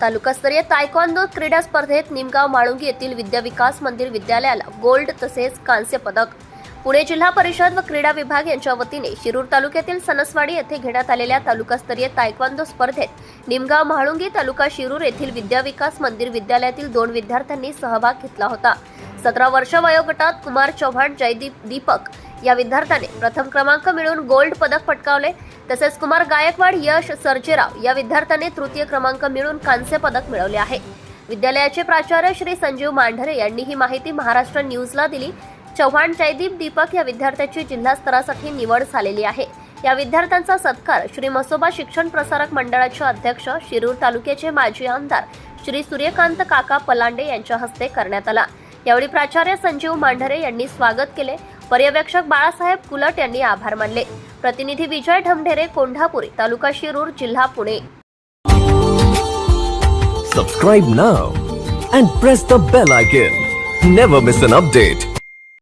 तालुकास्तरीय तायकोंदो क्रीडा स्पर्धेत निमगाव माळुंगी येथील विद्याविकास मंदिर विद्यालयाला गोल्ड तसेच कांस्य पदक. पुणे जिल्हा परिषद व क्रीडा विभाग यांच्या वतीने शिरूर तालुक्यातील सनसवाडी येथे घेण्यात आलेल्या तालुकास्तरीय तायक्वांदो स्पर्धेत निमगाव म्हाळुंगी तालुका शिरूर येथील विद्याविकास मंदिर विद्यालयातील दोन विद्यार्थ्यांनी सहभाग घेतला होता. सतरा वर्ष वयोगटात कुमार चव्हाण जयदीप दीपक या विद्यार्थ्याने प्रथम क्रमांक मिळवून गोल्ड पदक पटकावले. तसेच कुमार गायकवाड यश सरजेराव या विद्यार्थ्याने तृतीय क्रमांक मिळवून कांस्य पदक मिळवले आहे. विद्यालयाचे प्राचार्य श्री संजीव मांढरे यांनी ही माहिती महाराष्ट्र न्यूजला दिली. चव्हाण जयदीप दीपक या विद्यार्थ्याची जिल्हा स्तरासाठी निवड झालेली आहे. या विद्यार्थ्यांचा सत्कार श्री मसोबा शिक्षण प्रसारक मंडळाचे अध्यक्ष शिरूर तालुक्याचे माजी आमदार श्री सूर्यकांत काका पलांडे यांच्या हस्ते करण्यात आला. यावेळी प्राचार्य संजीव मांढरे यांनी स्वागत केले. पर्यवेक्षक बाळासाहेब कुलट यांनी आभार मानले. प्रतिनिधी विजय ढमढेरे कोंढापूर तालुका शिरूर जिल्हा Pune. Subscribe now and press the bell icon never miss an update